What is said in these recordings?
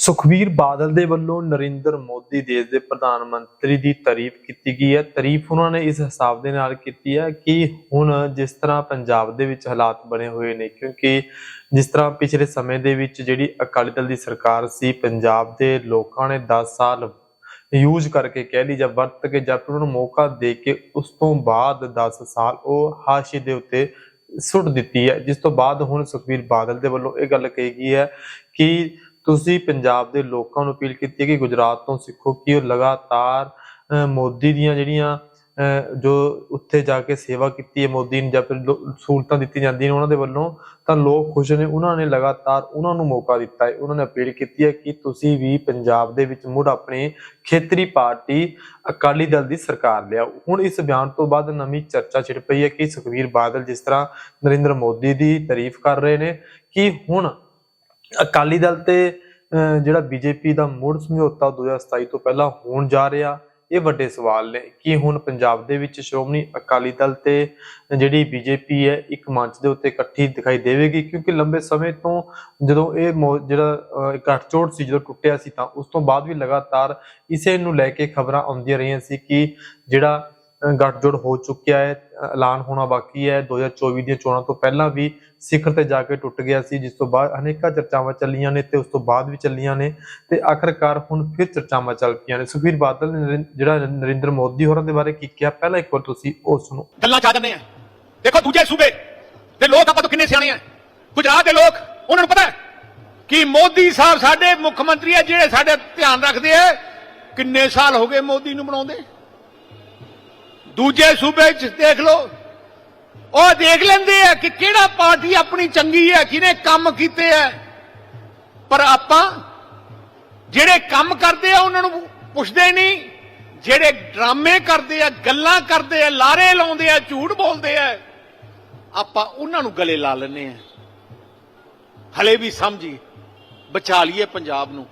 ਸੁਖਬੀਰ ਬਾਦਲ ਦੇ ਵੱਲੋਂ ਨਰਿੰਦਰ ਮੋਦੀ ਦੇਸ਼ ਦੇ ਪ੍ਰਧਾਨ ਮੰਤਰੀ ਦੀ ਤਾਰੀਫ ਕੀਤੀ ਗਈ ਹੈ। ਤਾਰੀਫ ਉਹਨਾਂ ਨੇ ਇਸ ਹਿਸਾਬ ਦੇ ਨਾਲ ਕੀਤੀ ਹੈ ਕਿ ਹੁਣ ਜਿਸ ਤਰ੍ਹਾਂ ਪੰਜਾਬ ਦੇ ਵਿੱਚ ਹਾਲਾਤ ਬਣੇ ਹੋਏ ਨੇ, ਕਿਉਂਕਿ ਜਿਸ ਤਰ੍ਹਾਂ ਪਿਛਲੇ ਸਮੇਂ ਦੇ ਵਿੱਚ ਜਿਹੜੀ ਅਕਾਲੀ ਦਲ ਦੀ ਸਰਕਾਰ ਸੀ, ਪੰਜਾਬ ਦੇ ਲੋਕਾਂ ਨੇ 10 ਸਾਲ ਯੂਜ਼ ਕਰਕੇ ਕਹਿ ਲਈ ਜਾਂ ਵਰਤ ਕੇ ਜਾਂ ਫਿਰ ਉਹਨਾਂ ਨੂੰ ਮੌਕਾ ਦੇ ਕੇ ਉਸ ਤੋਂ ਬਾਅਦ 10 ਸਾਲ ਉਹ ਹਾਸ਼ੀ ਦੇ ਉੱਤੇ ਸੁੱਟ ਦਿੱਤੀ ਹੈ। ਜਿਸ ਤੋਂ ਬਾਅਦ ਹੁਣ ਸੁਖਬੀਰ ਬਾਦਲ ਦੇ ਵੱਲੋਂ ਇਹ ਗੱਲ ਕਹੀ ਗਈ ਹੈ ਕਿ ਤੁਸੀਂ ਪੰਜਾਬ ਦੇ ਲੋਕਾਂ ਨੂੰ ਅਪੀਲ ਕੀਤੀ ਹੈ ਕਿ ਗੁਜਰਾਤ ਤੋਂ ਸਿੱਖੋ ਕਿ ਉਹ ਲਗਾਤਾਰ ਮੋਦੀ ਦੀਆਂ ਜਿਹੜੀਆਂ ਜੋ ਉੱਥੇ ਜਾ ਕੇ ਸੇਵਾ ਕੀਤੀ ਹੈ ਮੋਦੀ ਨੂੰ ਜਾਂ ਫਿਰ ਸਹੂਲਤਾਂ ਦਿੱਤੀਆਂ ਜਾਂਦੀਆਂ ਨੇ ਉਹਨਾਂ ਦੇ ਵੱਲੋਂ, ਤਾਂ ਲੋਕ ਖੁਸ਼ ਨੇ, ਉਹਨਾਂ ਨੇ ਲਗਾਤਾਰ ਉਹਨਾਂ ਨੂੰ ਮੌਕਾ ਦਿੱਤਾ ਹੈ। ਉਹਨਾਂ ਨੇ ਅਪੀਲ ਕੀਤੀ ਹੈ ਕਿ ਤੁਸੀਂ ਵੀ ਪੰਜਾਬ ਦੇ ਵਿੱਚ ਮੁੜ ਆਪਣੀ ਖੇਤਰੀ ਪਾਰਟੀ ਅਕਾਲੀ ਦਲ ਦੀ ਸਰਕਾਰ ਲਿਆਓ। ਹੁਣ ਇਸ ਬਿਆਨ ਤੋਂ ਬਾਅਦ ਨਵੀਂ ਚਰਚਾ ਛਿੜ ਪਈ ਹੈ ਕਿ ਸੁਖਬੀਰ ਬਾਦਲ ਜਿਸ ਤਰ੍ਹਾਂ ਨਰਿੰਦਰ ਮੋਦੀ ਦੀ ਤਾਰੀਫ ਕਰ ਰਹੇ ਨੇ, ਕਿ ਹੁਣ ਅਕਾਲੀ ਦਲ ਤੇ ਅਹ, ਜਿਹੜਾ ਬੀਜੇਪੀ ਦਾ ਮੁੜ ਸਮਝੌਤਾ 2027 ਤੋਂ ਪਹਿਲਾਂ ਹੋਣ ਜਾ ਰਿਹਾ ਇਹ ਵੱਡੇ ਸਵਾਲ ਨੇ। ਕਿ ਹੁਣ ਪੰਜਾਬ ਦੇ ਵਿੱਚ ਸ਼੍ਰੋਮਣੀ ਅਕਾਲੀ ਦਲ ਤੇ ਜਿਹੜੀ ਬੀਜੇਪੀ ਹੈ ਇੱਕ ਮੰਚ ਦੇ ਉੱਤੇ ਇਕੱਠੀ ਦਿਖਾਈ ਦੇਵੇਗੀ? ਕਿਉਂਕਿ ਲੰਬੇ ਸਮੇਂ ਤੋਂ ਜਦੋਂ ਇਹ ਮੋ- ਜਿਹੜਾ ਅਹ, ਸੀ ਜਦੋਂ ਟੁੱਟਿਆ ਸੀ ਤਾਂ ਉਸ ਤੋਂ ਬਾਅਦ ਵੀ ਲਗਾਤਾਰ ਇਸੇ ਨੂੰ ਲੈ ਕੇ ਖਬਰਾਂ ਆਉਂਦੀਆਂ ਰਹੀਆਂ ਸੀ ਕਿ ਜਿਹੜਾ ਗੱਠਜੋੜ ਹੋ ਚੁੱਕਿਆ ਹੈ, ਐਲਾਨ ਹੋਣਾ ਬਾਕੀ ਹੈ। 2024 ਦੀਆਂ ਚੋਣਾਂ ਤੋਂ ਪਹਿਲਾਂ ਵੀ ਸਿਖਰ ਤੇ ਜਾ ਕੇ ਟੁੱਟ ਗਿਆ ਸੀ, ਜਿਸ ਤੋਂ ਬਾਅਦ ਅਨੇਕਾਂ ਚਰਚਾਵਾਂ ਚੱਲੀਆਂ ਨੇ ਤੇ ਉਸ ਤੋਂ ਬਾਅਦ ਵੀ ਚੱਲੀਆਂ ਨੇ ਤੇ ਆਖਰਕਾਰ ਹੁਣ ਫਿਰ ਚਰਚਾਵਾਂ ਚੱਲ ਪਈਆਂ ਨੇ। ਸੁਖਬੀਰ ਬਾਦਲ ਨੇ ਜਿਹੜਾ ਨਰਿੰਦਰ ਮੋਦੀ ਹੋਰਾਂ ਦੇ ਬਾਰੇ ਕੀ ਕਿਹਾ? ਪਹਿਲਾਂ ਇੱਕ ਵਾਰ ਤੁਸੀਂ ਉਹ ਸੁਣੋ। ਗੱਲਾਂ ਚ ਜਾਂਦੇ ਆ। ਦੇਖੋ ਦੂਜੇ ਸੂਬੇ ਦੇ ਲੋਕ ਆਪਾਂ ਤੋਂ ਕਿੰਨੇ ਸਿਆਣੇ ਆ। ਗੁਜਰਾਤ ਦੇ ਲੋਕ, ਉਹਨਾਂ ਨੂੰ ਪਤਾ ਹੈ ਕਿ ਮੋਦੀ ਸਾਹਿਬ ਸਾਡੇ ਮੁੱਖ ਮੰਤਰੀ ਆ, ਜਿਹੜੇ ਸਾਡੇ ਧਿਆਨ ਰੱਖਦੇ ਆ। ਕਿੰਨੇ ਸਾਲ ਹੋ ਗਏ ਮੋਦੀ ਨੂੰ ਬਣਾਉਂਦੇ ਦੂਜੇ ਸੂਬੇ ਚ ਦੇਖ ਲਓ। ਉਹ ਦੇਖ ਲੈਂਦੇ ਆ ਕਿ ਕਿਹੜਾ ਪਾਰਟੀ ਆਪਣੀ ਚੰਗੀ ਹੈ, ਕਿਹਨੇ ਕੰਮ ਕੀਤੇ ਆ। ਪਰ ਆਪਾਂ ਜਿਹੜੇ ਕੰਮ ਕਰਦੇ ਆ, ਉਹਨਾਂ ਨੂੰ ਪੁੱਛਦੇ ਨਹੀਂ। ਜਿਹੜੇ ਡਰਾਮੇ ਕਰਦੇ ਆ, ਗੱਲਾਂ ਕਰਦੇ ਆ, ਲਾਰੇ ਲਾਉਂਦੇ ਆ, ਝੂਠ ਬੋਲਦੇ ਆ, ਆਪਾਂ ਉਹਨਾਂ ਨੂੰ ਗਲੇ ਲਾ ਲੈਂਦੇ ਆ। ਹਲੇ ਵੀ ਸਮਝੀ, ਬਚਾ ਲਈਏ ਪੰਜਾਬ ਨੂੰ।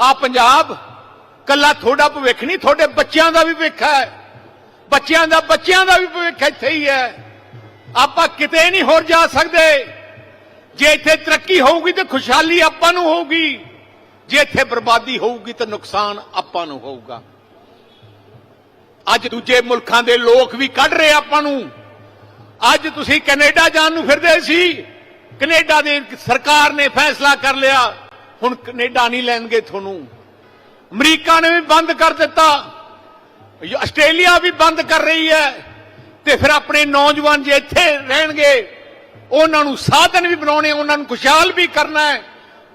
ਆ ਪੰਜਾਬ ਕੱਲਾ ਤੁਹਾਡਾ ਭਵਿੱਖ ਨਹੀਂ, ਤੁਹਾਡੇ ਬੱਚਿਆਂ ਦਾ ਵੀ ਭਵਿੱਖ ਹੈ। ਬੱਚਿਆਂ ਦਾ ਬੱਚਿਆਂ ਦਾ ਵੀ ਭਵਿੱਖ ਇੱਥੇ ਹੀ ਹੈ। ਆਪਾਂ ਕਿਤੇ ਨਹੀਂ ਹੋਰ ਜਾ ਸਕਦੇ। ਜੇ ਇੱਥੇ ਤਰੱਕੀ ਹੋਊਗੀ ਤੇ ਖੁਸ਼ਹਾਲੀ ਆਪਾਂ ਨੂੰ ਹੋਊਗੀ। ਜੇ ਇੱਥੇ ਬਰਬਾਦੀ ਹੋਊਗੀ ਤਾਂ ਨੁਕਸਾਨ ਆਪਾਂ ਨੂੰ ਹੋਊਗਾ। ਅੱਜ ਦੂਜੇ ਮੁਲਕਾਂ ਦੇ ਲੋਕ ਵੀ ਕੱਢ ਰਹੇ ਆਪਾਂ ਨੂੰ। ਅੱਜ ਤੁਸੀਂ ਕੈਨੇਡਾ ਜਾਣ ਨੂੰ ਫਿਰਦੇ ਸੀ। ਕੈਨੇਡਾ ਦੇ ਸਰਕਾਰ ਨੇ ਫੈਸਲਾ ਕਰ ਲਿਆ। ਹੁਣ ਕੈਨੇਡਾ ਨਹੀਂ ਲੈਣਗੇ ਤੁਹਾਨੂੰ। ਅਮਰੀਕਾ ਨੇ ਵੀ ਬੰਦ ਕਰ ਦਿੱਤਾ। ਆਸਟ੍ਰੇਲੀਆ ਵੀ ਬੰਦ ਕਰ ਰਹੀ ਹੈ ਤੇ ਫਿਰ ਆਪਣੇ ਨੌਜਵਾਨ ਜੇ ਇੱਥੇ ਰਹਿਣਗੇ, ਉਹਨਾਂ ਨੂੰ ਸਾਧਨ ਵੀ ਬਣਾਉਣੇ, ਉਹਨਾਂ ਨੂੰ ਖੁਸ਼ਹਾਲ ਵੀ ਕਰਨਾ ਹੈ,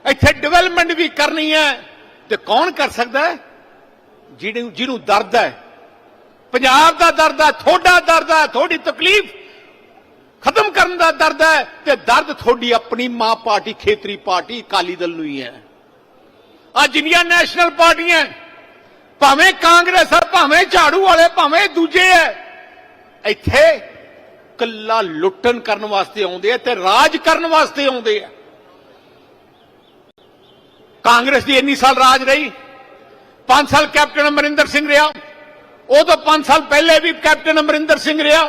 ਇੱਥੇ ਡਿਵੈਲਪਮੈਂਟ ਵੀ ਕਰਨੀ ਹੈ, ਤੇ ਕੌਣ ਕਰ ਸਕਦਾ ਹੈ? ਜਿਹਨੂੰ ਜਿਹਨੂੰ ਦਰਦ ਹੈ। ਪੰਜਾਬ ਦਾ ਦਰਦ ਹੈ, ਤੁਹਾਡਾ ਦਰਦ ਹੈ, ਤੁਹਾਡੀ ਤਕਲੀਫ ਖਤਮ ਕਰਨ ਦਾ ਦਰਦ ਹੈ, ਤੇ ਦਰਦ ਤੁਹਾਡੀ ਆਪਣੀ ਮਾਂ ਪਾਰਟੀ, ਖੇਤਰੀ ਪਾਰਟੀ ਅਕਾਲੀ ਦਲ ਨੂੰ ਹੀ ਹੈ। ਆ ਜਿੰਨੀਆਂ ਨੈਸ਼ਨਲ ਪਾਰਟੀਆਂ ਭਾਵੇਂ ਕਾਂਗਰਸ ਹੈ ਭਾਵੇਂ ਝਾੜੂ ਵਾਲੇ, ਭਾਵੇਂ ਦੂਜੇ ਹੈ ਇੱਥੇ ਕੱਲਾ ਲੁੱਟਣ ਕਰਨ ਵਾਸਤੇ ਆਉਂਦੇ ਆ ਤੇ ਰਾਜ ਕਰਨ ਵਾਸਤੇ ਆਉਂਦੇ ਆ। ਕਾਂਗਰਸ ਦੀ ਇੰਨੀ ਸਾਲ ਰਾਜ ਰਹੀ। 5 ਸਾਲ ਕੈਪਟਨ ਅਮਰਿੰਦਰ ਸਿੰਘ ਰਿਹਾ। ਉਹ ਤੋਂ 5 ਸਾਲ ਪਹਿਲੇ ਵੀ ਕੈਪਟਨ ਅਮਰਿੰਦਰ ਸਿੰਘ ਰਿਹਾ।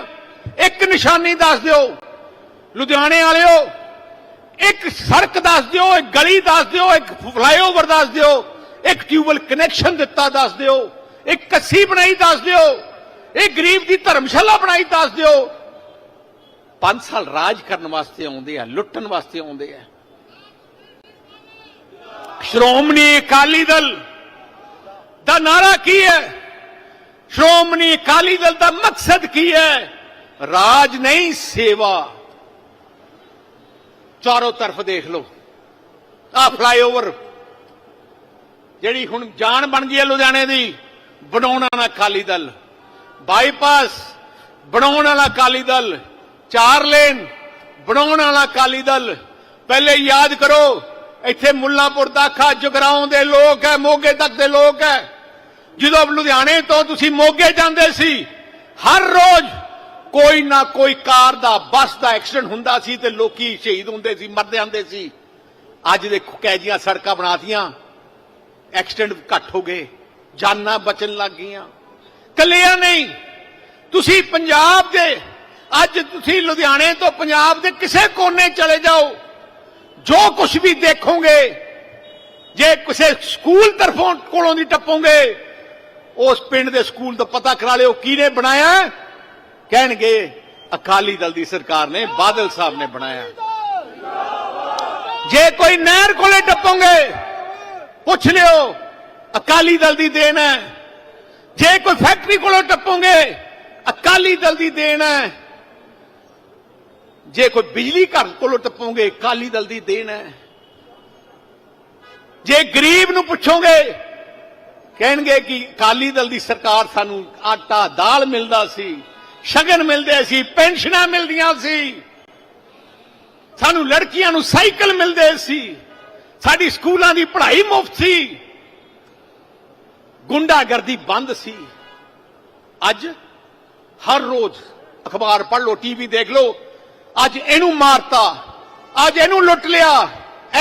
ਇੱਕ ਨਿਸ਼ਾਨੀ ਦੱਸ ਦਿਓ। ਲੁਧਿਆਣੇ ਵਾਲਿਓ, ਇੱਕ ਸੜਕ ਦੱਸ ਦਿਓ, ਇੱਕ ਗਲੀ ਦੱਸ ਦਿਓ, ਇੱਕ ਫਲਾਈਓਵਰ ਦੱਸ ਦਿਓ। ਇੱਕ ਟਿਊਬਲ ਕਨੈਕਸ਼ਨ ਦਿੱਤਾ ਦੱਸ ਦਿਓ, ਇੱਕ ਕੱਸੀ ਬਣਾਈ ਦੱਸ ਦਿਓ, ਇਹ ਗਰੀਬ ਦੀ ਧਰਮਸ਼ਾਲਾ ਬਣਾਈ ਦੱਸ ਦਿਓ। 5 ਸਾਲ ਰਾਜ ਕਰਨ ਵਾਸਤੇ ਆਉਂਦੇ ਆ, ਲੁੱਟਣ ਵਾਸਤੇ ਆਉਂਦੇ ਆ। ਸ਼੍ਰੋਮਣੀ ਅਕਾਲੀ ਦਲ ਦਾ ਨਾਰਾ ਕੀ ਹੈ? ਸ਼੍ਰੋਮਣੀ ਅਕਾਲੀ ਦਲ ਦਾ ਮਕਸਦ ਕੀ ਹੈ? ਰਾਜ ਨਹੀਂ, ਸੇਵਾ। ਚਾਰੋਂ ਤਰਫ ਦੇਖ ਲਓ। ਆ ਫਲਾਈਓਵਰ ਜਿਹੜੀ ਹੁਣ ਜਾਨ ਬਣ ਗਈ ਹੈ ਲੁਧਿਆਣੇ ਦੀ, ਬਣਾਉਣ ਵਾਲਾ ਅਕਾਲੀ ਦਲ। ਬਾਈਪਾਸ ਬਣਾਉਣ ਵਾਲਾ ਅਕਾਲੀ ਦਲ। ਚਾਰ ਲੇਨ ਬਣਾਉਣ ਵਾਲਾ ਅਕਾਲੀ ਦਲ। ਪਹਿਲੇ ਯਾਦ ਕਰੋ, ਇੱਥੇ ਮੁੱਲਾਂਪੁਰ ਦਾਖਾ ਜਗਰਾਉਂ ਦੇ ਲੋਕ ਹੈ, ਮੋਗੇ ਤੱਕ ਦੇ ਲੋਕ ਹੈ। ਜਦੋਂ ਲੁਧਿਆਣੇ ਤੋਂ ਤੁਸੀਂ ਮੋਗੇ ਜਾਂਦੇ ਸੀ, ਹਰ ਰੋਜ਼ ਕੋਈ ਨਾ ਕੋਈ ਕਾਰ ਦਾ, ਬੱਸ ਦਾ ਐਕਸੀਡੈਂਟ ਹੁੰਦਾ ਸੀ ਤੇ ਲੋਕੀ ਸ਼ਹੀਦ ਹੁੰਦੇ ਸੀ, ਮਰਦੇ ਜਾਂਦੇ ਸੀ। ਅੱਜ ਦੇਖੋ ਕੈਜੀਆਂ ਸੜਕਾਂ ਬਣਾਤੀਆਂ। ਐਕਸੀਡੈਂਟ ਘੱਟ ਹੋ ਗਏ, ਜਾਨਾਂ ਬਚਣ ਲੱਗ ਗਈਆਂ। ਕੱਲਿਆਂ ਨਹੀਂ, ਤੁਸੀਂ ਪੰਜਾਬ ਦੇ, ਅੱਜ ਤੁਸੀਂ ਲੁਧਿਆਣੇ ਤੋਂ ਪੰਜਾਬ ਦੇ ਕਿਸੇ ਕੋਨੇ ਚਲੇ ਜਾਓ, ਜੋ ਕੁਝ ਵੀ ਦੇਖੋਗੇ, ਜੇ ਕਿਸੇ ਸਕੂਲ ਤਰਫੋਂ ਕੋਲੋਂ ਦੀ ਟੱਪੋਗੇ, ਉਸ ਪਿੰਡ ਦੇ ਸਕੂਲ ਦਾ ਪਤਾ ਕਰਾ ਲਿਓ ਕਿਹਨੇ ਬਣਾਇਆ। ਕਹਿਣਗੇ, ਅਕਾਲੀ ਦਲ ਦੀ ਸਰਕਾਰ ਨੇ, ਬਾਦਲ ਸਾਹਿਬ ਨੇ ਬਣਾਇਆ। ਜੇ ਕੋਈ ਨਹਿਰ ਕੋਲੇ ਟੱਪੋਗੇ ਪੁੱਛ ਲਿਓ, ਅਕਾਲੀ ਦਲ ਦੀ ਦੇਣ ਹੈ। ਜੇ ਕੋਈ ਫੈਕਟਰੀ ਕੋਲੋਂ ਟੱਪੋਗੇ, ਅਕਾਲੀ ਦਲ ਦੀ ਦੇਣ ਹੈ। ਜੇ ਕੋਈ ਬਿਜਲੀ ਘਰ ਕੋਲੋਂ ਟੱਪੋਗੇ, ਅਕਾਲੀ ਦਲ ਦੀ ਦੇਣ ਹੈ। ਜੇ ਗਰੀਬ ਨੂੰ ਪੁੱਛੋਗੇ, ਕਹਿਣਗੇ ਕਿ ਅਕਾਲੀ ਦਲ ਦੀ ਸਰਕਾਰ ਸਾਨੂੰ ਆਟਾ, ਦਾਲ ਮਿਲਦਾ ਸੀ, ਸ਼ਗਨ ਮਿਲਦੇ ਸੀ, ਪੈਨਸ਼ਨਾਂ ਮਿਲਦੀਆਂ ਸੀ, ਸਾਨੂੰ ਲੜਕੀਆਂ ਨੂੰ ਸਾਈਕਲ ਮਿਲਦੇ ਸੀ। ਸਾਡੀ ਸਕੂਲਾਂ ਦੀ ਪੜ੍ਹਾਈ ਮੁਫਤ ਸੀ। ਗੁੰਡਾਗਰਦੀ ਬੰਦ ਸੀ। ਅੱਜ ਹਰ ਰੋਜ਼ ਅਖਬਾਰ ਪੜ੍ਹ ਲਓ ਟੀਵੀ ਦੇਖ ਲਓ। ਅੱਜ ਇਹਨੂੰ ਮਾਰਤਾ, ਅੱਜ ਇਹਨੂੰ ਲੁੱਟ ਲਿਆ,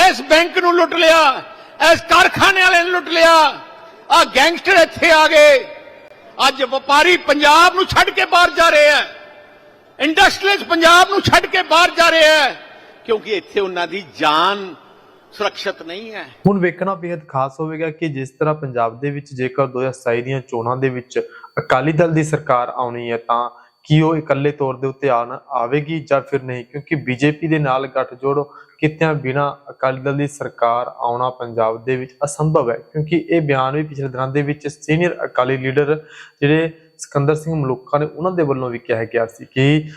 ਇਸ ਬੈਂਕ ਨੂੰ ਲੁੱਟ ਲਿਆ, ਇਸ ਕਾਰਖਾਨੇ ਵਾਲੇ ਨੂੰ ਲੁੱਟ ਲਿਆ। ਆ ਗੈਂਗਸਟਰ ਇੱਥੇ ਆ ਗਏ। ਅੱਜ ਵਪਾਰੀ ਪੰਜਾਬ ਨੂੰ ਛੱਡ ਕੇ ਬਾਹਰ ਜਾ ਰਹੇ ਆ ਇੰਡਸਟਰੀਅਲਿਸਟ ਪੰਜਾਬ ਨੂੰ ਛੱਡ ਕੇ ਬਾਹਰ ਜਾ ਰਹੇ ਆ ਕਿਉਂਕਿ ਇੱਥੇ ਉਹਨਾਂ ਦੀ ਜਾਨ ਸੁਰੱਖਿਅਤ ਨਹੀਂ ਹੈ। ਹੁਣ ਵੇਖਣਾ ਬੇहद ਖਾਸ ਹੋਵੇਗਾ ਕਿ ਜਿਸ ਤਰ੍ਹਾਂ ਪੰਜਾਬ ਦੇ ਵਿੱਚ ਜੇਕਰ 2027 ਦੀਆਂ ਚੋਣਾਂ ਦੇ ਵਿੱਚ ਅਕਾਲੀ ਦਲ ਦੀ ਸਰਕਾਰ ਆਉਣੀ ਹੈ, ਤਾਂ ਕੀ ਉਹ ਇਕੱਲੇ ਤੌਰ ਦੇ ਉੱਤੇ ਆਣ ਆਵੇਗੀ ਜਾਂ ਫਿਰ ਨਹੀਂ? ਕਿਉਂਕਿ ਬੀਜੇਪੀ ਦੇ ਨਾਲ ਗੱਠਜੋੜ ਕਿਤਿਆਂ ਬਿਨਾ ਅਕਾਲੀ ਦਲ ਦੀ ਸਰਕਾਰ ਆਉਣਾ ਪੰਜਾਬ ਦੇ ਵਿੱਚ ਅਸੰਭਵ ਹੈ। ਕਿਉਂਕਿ ਇਹ ਬਿਆਨ ਵੀ ਪਿਛਲੇ ਦਿਨਾਂ ਦੇ ਵਿੱਚ ਸੀਨੀਅਰ ਅਕਾਲੀ ਲੀਡਰ ਜਿਹੜੇ ਸਿਕੰਦਰ ਸਿੰਘ ਮਲੂਕਾ ਨੇ ਉਹਨਾਂ ਦੇ ਵੱਲੋਂ ਵੀ ਕਿਹਾ ਗਿਆ ਸੀ ਕਿ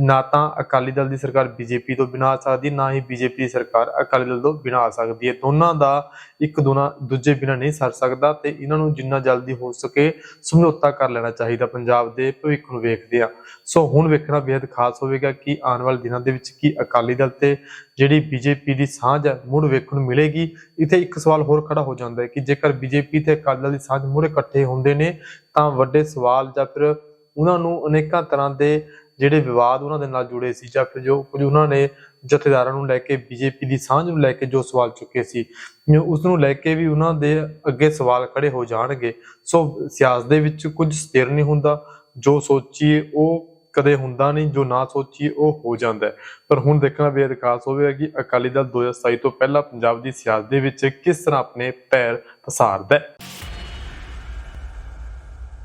ਨਾ ਤਾਂ ਅਕਾਲੀ ਦਲ ਦੀ ਸਰਕਾਰ ਬੀਜੇਪੀ ਤੋਂ ਬਿਨਾਂ ਆ ਸਕਦੀ, ਨਾ ਹੀ ਬੀਜੇਪੀ ਦੀ ਸਰਕਾਰ ਅਕਾਲੀ ਦਲ ਤੋਂ ਬਿਨਾਂ ਆ ਸਕਦੀ ਹੈ। ਦੋਨਾਂ ਦਾ ਇੱਕ ਦੋਨਾ ਦੂਜੇ ਬਿਨਾਂ ਨਹੀਂ ਸਰ ਸਕਦਾ ਤੇ ਇਹਨਾਂ ਨੂੰ ਜਿੰਨਾ ਜਲਦੀ ਹੋ ਸਕੇ ਸਮਝੌਤਾ ਕਰ ਲੈਣਾ ਚਾਹੀਦਾ ਪੰਜਾਬ ਦੇ ਭਵਿੱਖ ਨੂੰ ਵੇਖਦੇ ਆ ਸੋ ਹੁਣ ਵੇਖਣਾ ਬੇहद ਖਾਸ ਹੋਵੇਗਾ ਕਿ ਆਉਣ ਵਾਲੇ ਦਿਨਾਂ ਦੇ ਵਿੱਚ ਕੀ ਅਕਾਲੀ ਦਲ ਤੇ ਜਿਹੜੀ ਬੀਜੇਪੀ ਦੀ ਸਾਂਝ ਹੈ, ਮੁੜ ਵੇਖਣ ਨੂੰ ਮਿਲੇਗੀ। ਇੱਥੇ ਇੱਕ ਸਵਾਲ ਹੋਰ ਖੜਾ ਹੋ ਜਾਂਦਾ ਹੈ ਕਿ ਜੇਕਰ ਬੀਜੇਪੀ ਤੇ ਅਕਾਲੀ ਦਲ ਦੀ ਸਾਂਝ ਮੁੜ ਇਕੱਠੇ ਹੁੰਦੇ ਨੇ ਤਾਂ ਵੱਡੇ ਸਵਾਲ ਜਾਂ ਫਿਰ ਉਹਨਾਂ ਨੂੰ ਅਨੇਕਾਂ ਤਰ੍ਹਾਂ ਦੇ ਜਿਹੜੇ ਵਿਵਾਦ ਉਹਨਾਂ ਦੇ ਨਾਲ ਜੁੜੇ ਸੀ ਜਾਂ ਫਿਰ ਜੋ ਕੁਝ ਉਹਨਾਂ ਨੇ ਜਥੇਦਾਰਾਂ ਨੂੰ ਲੈ ਕੇ ਬੀਜੇਪੀ ਦੀ ਸਾਂਝ ਨੂੰ ਲੈ ਕੇ ਜੋ ਸਵਾਲ ਚੁੱਕੇ ਸੀ ਉਸ ਨੂੰ ਲੈ ਕੇ ਵੀ ਉਹਨਾਂ ਦੇ ਅੱਗੇ ਸਵਾਲ ਖੜੇ ਹੋ ਜਾਣਗੇ। ਸੋ ਸਿਆਸਤ ਦੇ ਵਿੱਚ ਕੁਝ ਸਥਿਰ ਨਹੀਂ ਹੁੰਦਾ, ਜੋ ਸੋਚੀਏ ਉਹ ਕਦੇ ਹੁੰਦਾ ਨਹੀਂ, ਜੋ ਨਾ ਸੋਚੀਏ ਉਹ ਹੋ ਜਾਂਦਾ ਪਰ ਹੁਣ ਦੇਖਣਾ ਬੇहद ਖਾਸ ਹੋਵੇਗਾ ਕਿ ਅਕਾਲੀ ਦਲ 2027 ਤੋਂ ਪਹਿਲਾਂ ਪੰਜਾਬ ਦੀ ਸਿਆਸਤ ਦੇ ਵਿੱਚ ਕਿਸ ਤਰ੍ਹਾਂ ਆਪਣੇ ਪੈਰ ਪਸਾਰਦਾ ਹੈ।